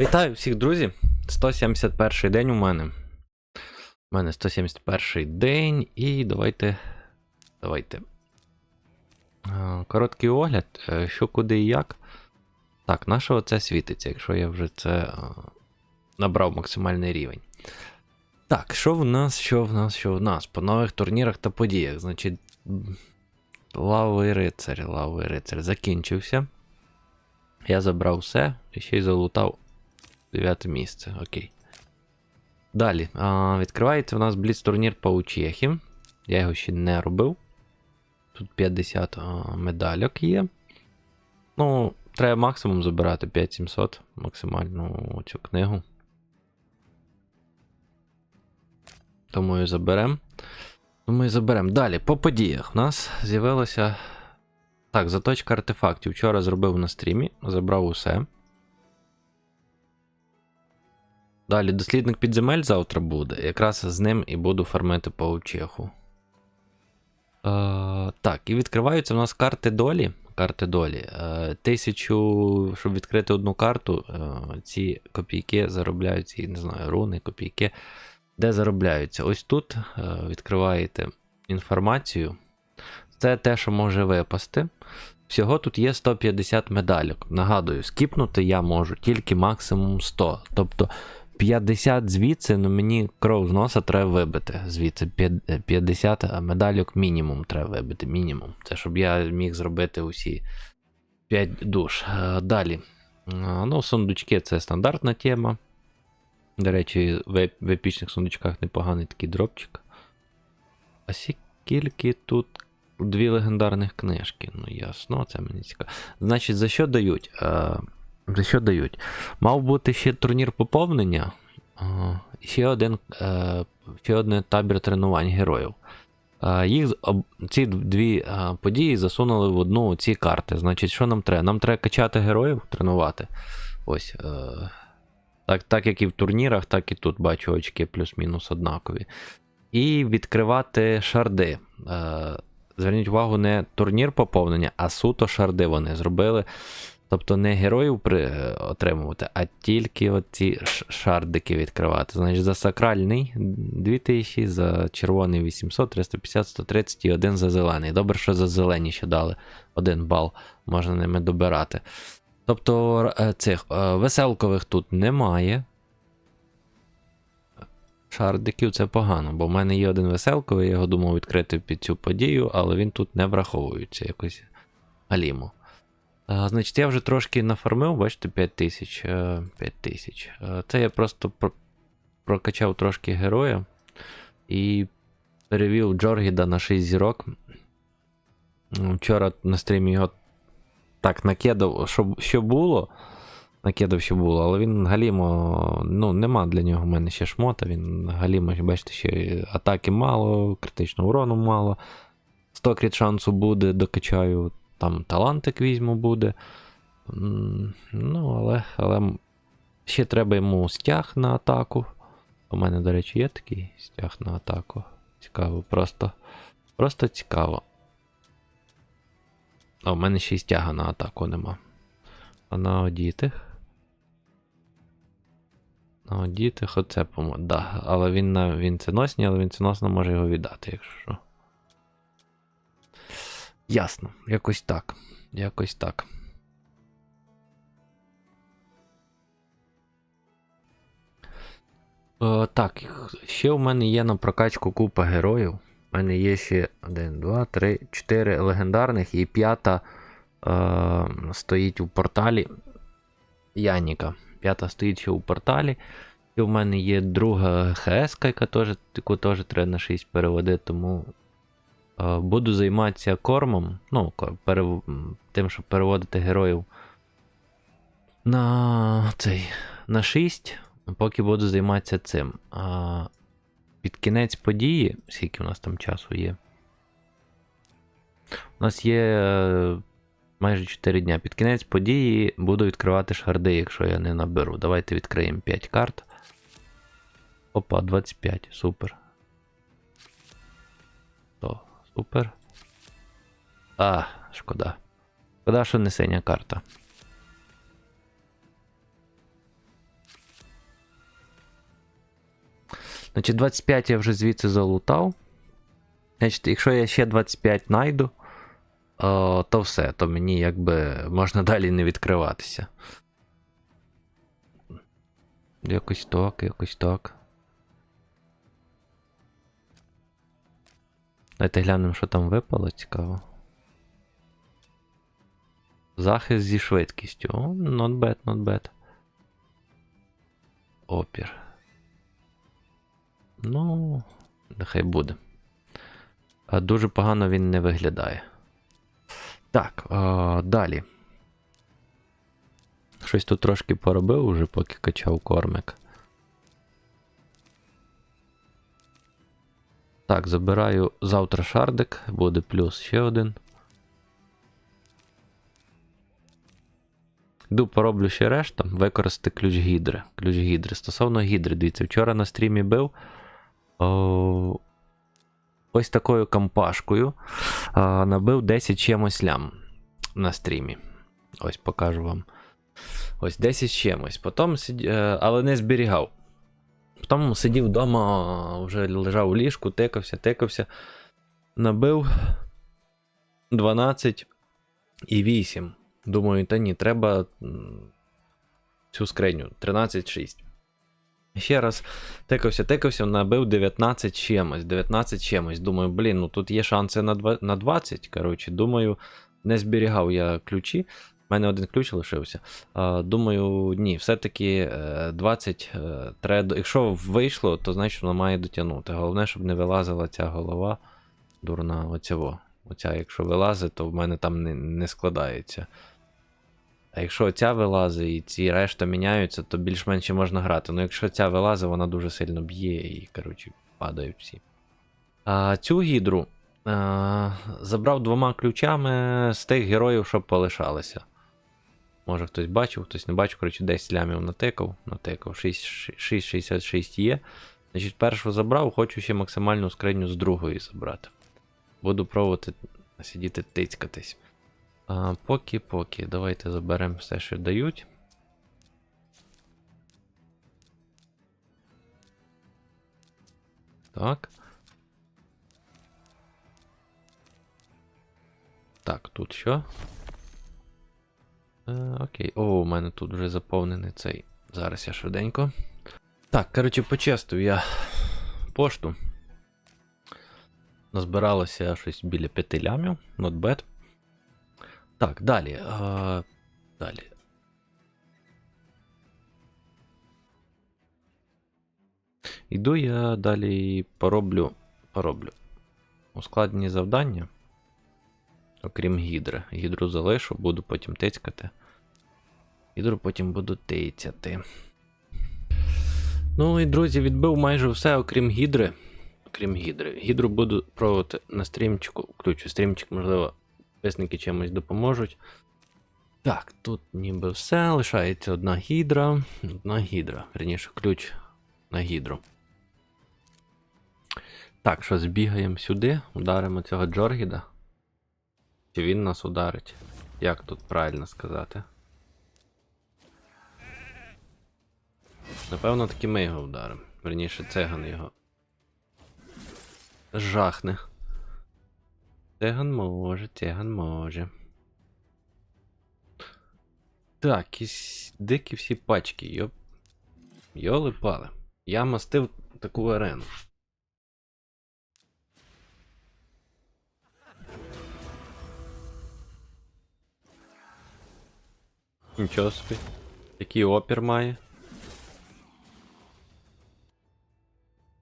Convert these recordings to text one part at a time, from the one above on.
Вітаю всіх, друзі! 171 день у мене. У мене 171 день, і давайте. Давайте. Короткий огляд, е, що куди і як. Так, на що це світиться, якщо я вже це набрав максимальний рівень. Так, що в нас, що в нас, що в нас? По нових турнірах та подіях. Значить, лавий рицар, лавий рицар закінчився. Я забрав все і ще й залутав Дев'яте місце, окей. Далі. А, відкривається у нас бліц турнір по Учехі. Я його ще не робив. Тут 50 а, медальок є. Ну, треба максимум забирати 5700 максимальну цю книгу. Тому і заберемо. І заберемо. Далі, по подіях. У нас з'явилося. Так, заточка артефактів. Вчора зробив на стрімі, забрав усе. Далі дослідник підземель завтра буде. Якраз з ним і буду фармити паучеху. Е, так, і відкриваються в нас карти долі. Карти долі. Е, тисячу, щоб відкрити одну карту, е, ці копійки заробляють, ці, не знаю, руни, копійки. Де заробляються? Ось тут е, відкриваєте інформацію. Це те, що може випасти. Всього тут є 150 медальок. Нагадую, скіпнути я можу тільки максимум 100. Тобто 50 звідси, ну мені кров з носа треба вибити. Звідси 50 медальок мінімум треба вибити. Мінімум. Це щоб я міг зробити усі 5 душ. Е, Далі. Е, Ну, сундучки це стандартна тема. До речі, в епічних сундучках непоганий такий дропчик. А скільки тут дві легендарних книжки? Ну, ясно, це мені цікаво. Значить, за що дають? За що дають? Мав бути ще турнір поповнення. Ще один, е, ще один табір тренувань героїв. Е, Їх ці дві е, події засунули в одну ці карти. Значить, що нам треба? Нам треба качати героїв, тренувати. Ось. Так, так як і в турнірах, так і тут бачу очки плюс-мінус однакові. І відкривати шарди. Зверніть увагу, не турнір поповнення, а суто шарди вони зробили. Тобто не героїв при, е, отримувати, а тільки оці шардики відкривати. Значить, за сакральний 2000, за червоний 800, 350, 130 і один за зелений. Добре, що за зелені ще дали один бал, можна ними добирати. Тобто е, цих е, веселкових тут немає. Шардиків це погано, бо в мене є один веселковий, я його думав відкрити під цю подію, але він тут не враховується якось галімо. Значить, я вже трошки нафармив, бачите, 5 тисяч. 5 тисяч. Е, Це я просто про- прокачав трошки героя і перевів Джоргіда на 6 зірок. Вчора на стрімі його так накидав, що, що було. Накидав, що було, але він Галімо, ну, нема для нього в мене ще шмота. Він Галімо, бачите, ще атаки мало, критичного урону мало. 100 кріт шансу буде, докачаю. Там талантик візьму буде. Ну, але, але ще треба йому стяг на атаку. У мене, до речі, є такий стяг на атаку. Цікаво, просто. Просто цікаво. А у мене ще й стяга на атаку нема. А на одітих. На одітих оце помо. Да, але він на він ціносний, але він ціносно може його віддати, якщо що. Ясно, якось так. Якось так. Е, так, ще у мене є на прокачку купа героїв. У мене є ще 1, 2, 3, 4 легендарних і п'ята е, стоїть у порталі Яніка. П'ята стоїть ще у порталі. І в мене є друга ХС, яка яку теж треба на 6 переводити, тому Буду займатися кормом, ну, перев... тим, щоб переводити героїв на цей на 6, поки буду займатися цим. А під кінець події, скільки у нас там часу є. У нас є е, майже 4 дня. Під кінець події буду відкривати шарди, якщо я не наберу. Давайте відкриємо 5 карт. Опа, 25, супер. Супер. А, шкода. Шкода, що не синя карта. Значить, 25 я вже звідси залутав. Значить, якщо я ще 25 знайду, то все, то мені якби можна далі не відкриватися. Якось так, якось так. Давайте глянемо, що там випало, цікаво. Захист зі швидкістю. О, not bad, not bad. Опір. Ну, нехай буде. А Дуже погано він не виглядає. Так, а, далі. Щось тут трошки поробив уже, поки качав кормик. Так, забираю завтра шардик, буде плюс ще один. Йду пороблю ще решту, використати ключ гідри. Ключ гідри. Стосовно гідри, дивіться, вчора на стрімі бив. О, ось такою кампашкою. А, набив 10 чимось лям на стрімі. Ось покажу вам. Ось 10 чимось. Потім е, але не зберігав. Потім сидів вдома, вже лежав у ліжку, тикався, тикався. Набив 12 і 8. Думаю, та ні, треба цю скриню 13,6. Ще раз тикався, тикався, набив 19 чимось, 19 чимось. Думаю, блін, ну тут є шанси на 20. Коротше, думаю, не зберігав я ключі. Мене один ключ лишився. Думаю, ні, все-таки е, 20 е, треба. Якщо вийшло, то значить воно має дотягнути. Головне, щоб не вилазила ця голова. Дурна, оцього. Оця, якщо вилазить, то в мене там не, не складається. А якщо ця вилазить і ці решта міняються, то більш-менш можна грати. Ну якщо ця вилазить, вона дуже сильно б'є і, коротше, падають всі. А, цю гідру а, забрав двома ключами з тих героїв, що полишалися. Може хтось бачив, хтось не бачив, коротше, 10 лямів натикав, натикав, 6,66 є. Значить, першу забрав, хочу ще максимальну скриню з другої забрати. Буду пробувати сидіти тицькатись. А, поки, поки. Давайте заберемо все, що дають. Так. Так, тут що? Е, окей. О, у мене тут вже заповнений цей. Зараз я швиденько. Так, коротше, почестив я пошту. Назбиралося щось біля 5 лямів, not bad. Так, далі. А, далі. Іду я далі пороблю. пороблю. Ускладнені завдання. Окрім гідри. Гідру залишу, буду потім тицькати. Гідру потім буду тицяти. Ну і друзі, відбив майже все, окрім гідри. Окрім гідри. Гідру буду пробувати на стрімчику. Включу стрімчик, можливо, підписники чимось допоможуть. Так, тут ніби все. Лишається одна гідра. Одна гідра. Верніше, ключ на гідру. Так, що збігаємо сюди, ударимо цього Джоргіда. Чи він нас ударить? Як тут правильно сказати? Напевно, таки ми його вдаримо. Верніше, цеган його. Жахне. Цеган може, цеган може. Так, і дикі всі пачки, йоп. Йоли пали. Я мастив таку арену. Нічого собі. Який опір має.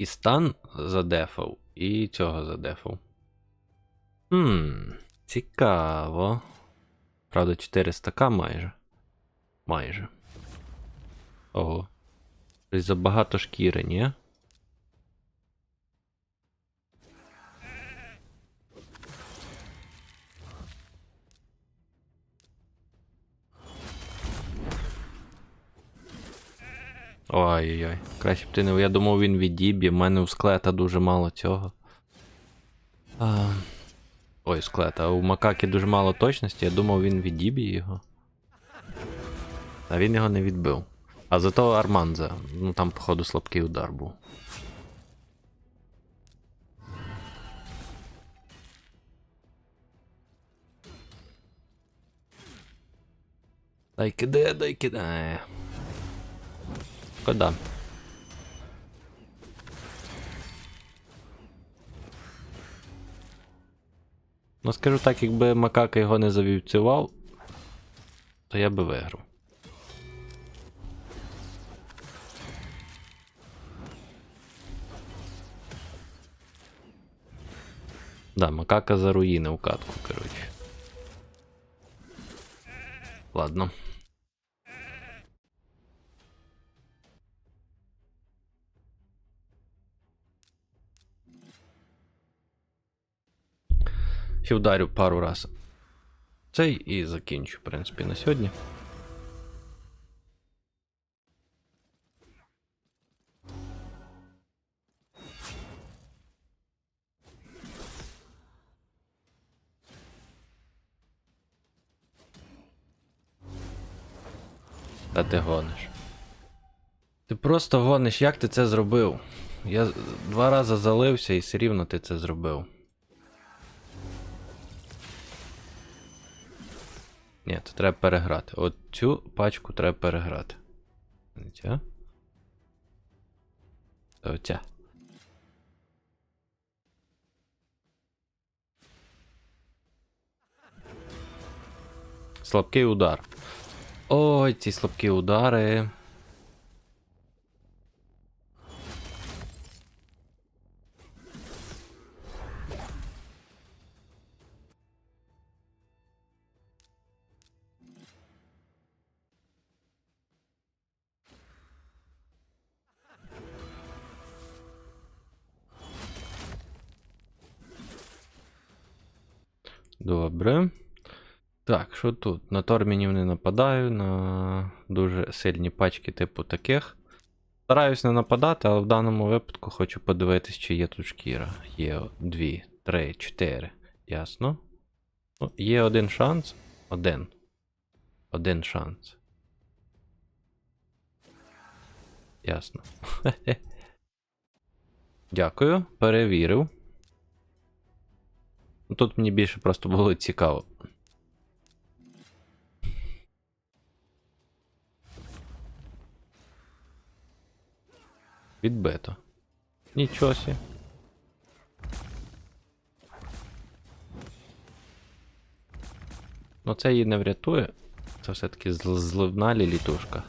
І стан задефав, і цього задефав. Хм, цікаво. Правда, 400к майже. Майже. Ого. Щось забагато шкіри, ні? Ой-ой-ой. Краще б ти не. Я думав, він відіб'є. в мене у склета дуже мало цього. А... Ой, склета, у макаки дуже мало точності, я думав, він відіб'є його. А він його не відбив. А зато Арманза. Ну там, походу, слабкий удар був. Дай киде, дай киде. Шкода. Ну, скажу так, якби макака його не завівцював, то я би виграв. Да, макака заруїнив катку, коротше. Ладно. Ще вдарю пару раз. Цей і закінчу, в принципі, на сьогодні. Та ти гониш. Ти просто гониш, як ти це зробив? Я два рази залився і все рівно ти це зробив. Ні, це треба переграти. От цю пачку треба переграти. Ця. Оця. Слабкий удар. Ой, ці слабкі удари. Добре. Так, що тут? На тормінів не нападаю, на дуже сильні пачки типу таких. Стараюсь не нападати, але в даному випадку хочу подивитись, чи є тут шкіра. Є дві, три, чотири. Ясно. Ну, є один шанс. Один. Один шанс. Ясно. Дякую, перевірив. Ну, Тут мені більше просто було цікаво. Відбито. Нічого сі. Ну це її не врятує. Це все-таки зл- зливна літушка.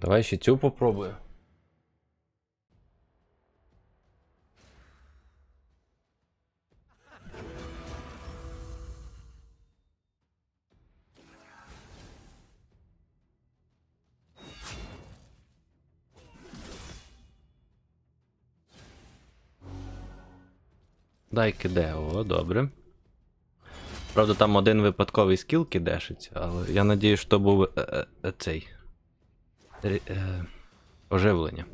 Давай ще цю попробую. Дай киде, о, добре. Правда, там один випадковий скіл кидешиться, але я надію, що був е, е, цей. Е, оживлення.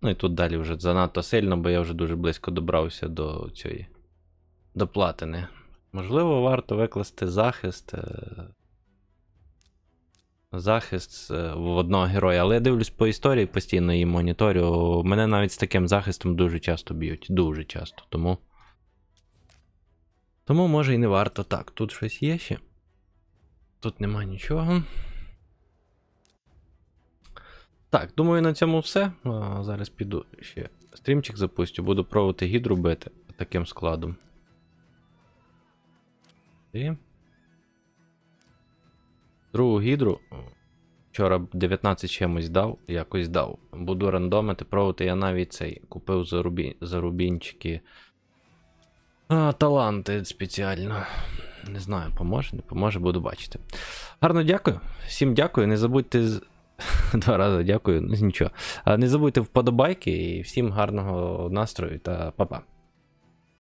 Ну і тут далі вже занадто сильно, бо я вже дуже близько добрався до цієї. До платини. Можливо, варто викласти захист. е, Захист е, в одного героя. Але я дивлюсь по історії постійно і моніторю. Мене навіть з таким захистом дуже часто б'ють. Дуже часто. Тому. Тому може і не варто. Так, тут щось є ще. Тут нема нічого. Так, думаю, на цьому все. А, зараз піду ще стрімчик запустю. Буду пробувати гідру бити таким складом. І. Другу гідру. Вчора 19 чимось дав, якось дав. Буду рандомити, пробувати. Я навіть цей купив зарубі... зарубінчики. А, таланти спеціально. Не знаю, поможе, не поможе, буду бачити. Гарно дякую. Всім дякую. Не забудьте. Два рази дякую, ну нічого. Не забудьте вподобайки і всім гарного настрою та па-па.